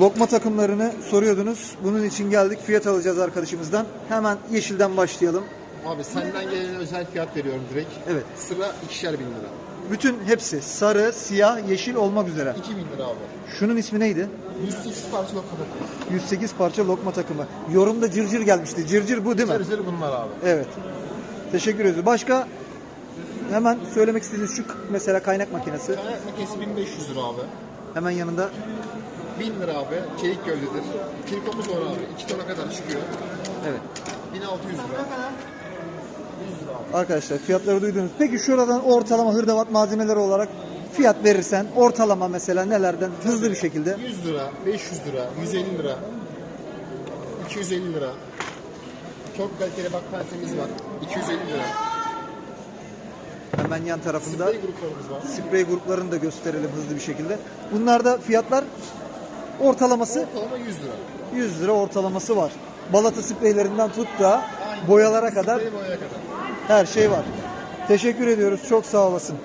Lokma takımlarını soruyordunuz. Bunun için geldik. Fiyat alacağız arkadaşımızdan. Hemen yeşilden başlayalım. Abi senden gelen özel fiyat veriyorum direkt. Evet. Sıra ikişer bin lira. Bütün hepsi sarı, siyah, yeşil olmak üzere. 2000 lira abi. Şunun ismi neydi? 108 parça lokma takımı. 108 parça lokma takımı. Yorumda cırcır gelmişti. Cırcır bu değil mi? Cırcır bunlar abi. Evet. Teşekkür ederiz. Başka hemen söylemek istediğiniz şu mesela kaynak makinesi. Kaynak makinesi 1500 lira abi. Hemen yanında 1000 lira abi. Çelik gövdedir. Kirkomuz var abi. 2 tona kadar çıkıyor. evet. 1600 lira. 100 lira abi. Arkadaşlar fiyatları duydunuz. Peki şuradan ortalama hırdavat malzemeleri olarak fiyat verirsen ortalama mesela nelerden hızlı bir şekilde 100 lira, 500 lira, 150 lira, 250 lira. Çok kaliteli bak pensemiz var. 250 lira. hemen yan tarafında Sprey gruplarımız var. sprey gruplarını da gösterelim hızlı bir şekilde. Bunlarda fiyatlar ortalaması Ortalama 100 lira. 100 lira ortalaması var. Balata spreylerinden tut da boyalara kadar Sprey boyaya kadar. her şey var. Teşekkür ediyoruz. Çok sağ olasın.